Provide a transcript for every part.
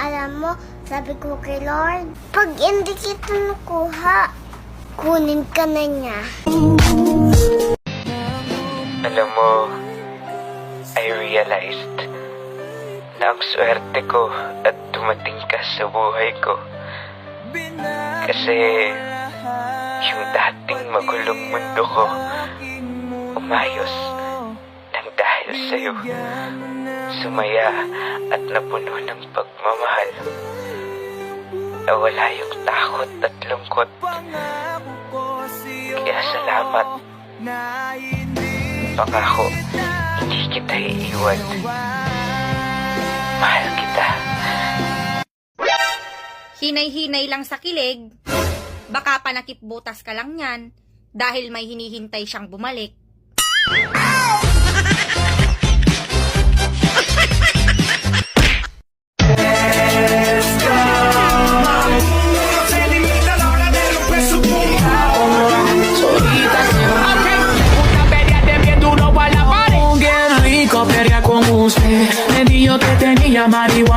Alam mo, sabi ko kay Lord, pag hindi kita nakuha, kunin ka na niya. Alam mo, I realized na ang swerte ko at dumating ka sa buhay ko. Kasi yung dating magulong mundo ko, umayos nang dahil sa'yo. Sumaya at napuno ng pagmamahal. Nawala yung takot at lungkot. Kaya salamat. Pangako, hindi kita iiwan. Mahal kita. Hinay-hinay lang sa kilig. Baka panakip butas ka lang yan dahil may hinihintay siyang bumalik.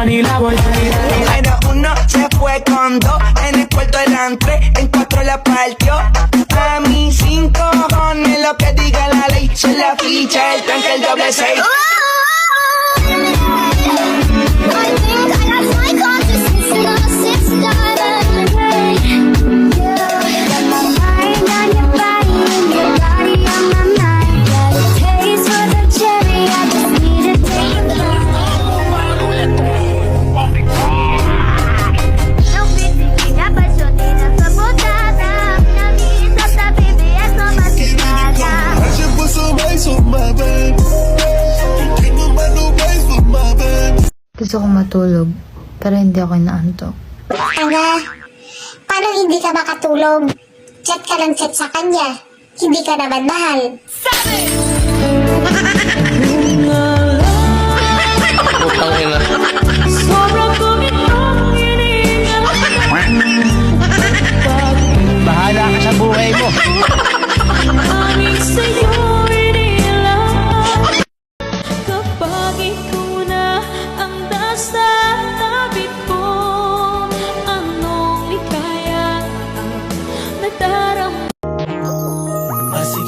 Marihuana y la voy a. Era uno, se fue con dos. En el cuarto eran tres, en cuatro la partió. A mí cinco cojones, lo que diga la ley. Se la ficha, el tanque, el doble seis. Gusto kong matulog, pero hindi ako inaantok. Ana, paano hindi ka makatulog? Chat ka lang chat sa kanya. Hindi ka naman mahal. Bahala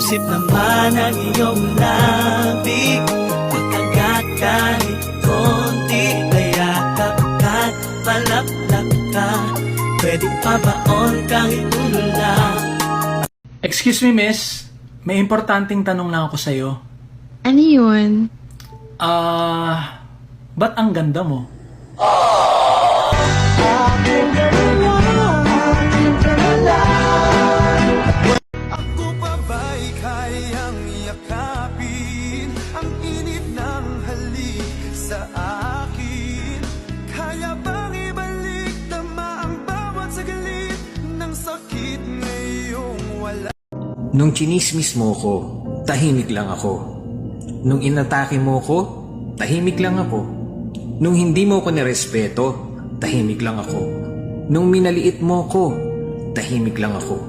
Masipsip naman ang iyong labi Pagkagat kahit konti Kayakap ka't palaplak ka Pwede pa baon kahit tulala Excuse me, miss. May importanteng tanong lang ako sa'yo. Ano yun? Ah, ba't ang ganda mo? Nung chinismis mo ko, tahimik lang ako. Nung inatake mo ko, tahimik lang ako. Nung hindi mo ko nirespeto, tahimik lang ako. Nung minaliit mo ko, tahimik lang ako.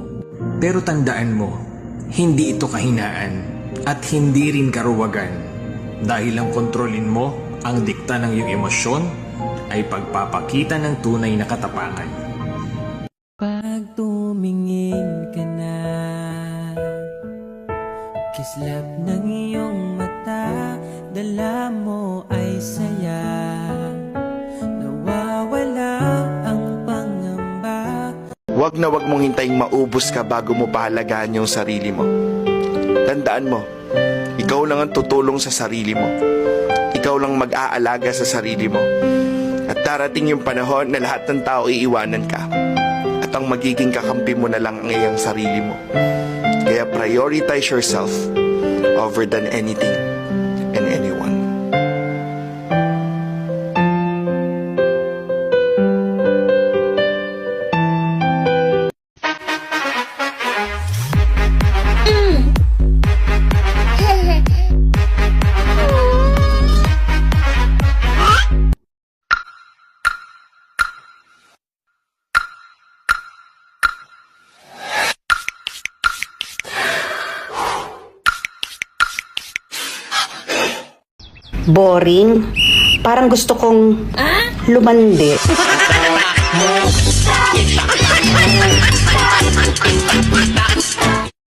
Pero tandaan mo, hindi ito kahinaan at hindi rin karuwagan. Dahil ang kontrolin mo, ang dikta ng iyong emosyon, ay pagpapakita ng tunay na katapangan. Kislap ng iyong mata Dala mo ay saya Nawawala ang pangamba Huwag na huwag mong hintayin maubos ka bago mo pahalagahan yung sarili mo. Tandaan mo, ikaw lang ang tutulong sa sarili mo. Ikaw lang mag-aalaga sa sarili mo. At darating yung panahon na lahat ng tao iiwanan ka. At ang magiging kakampi mo na lang ang iyong sarili mo. Kaya prioritize yourself over than anything boring. Parang gusto kong lumandi.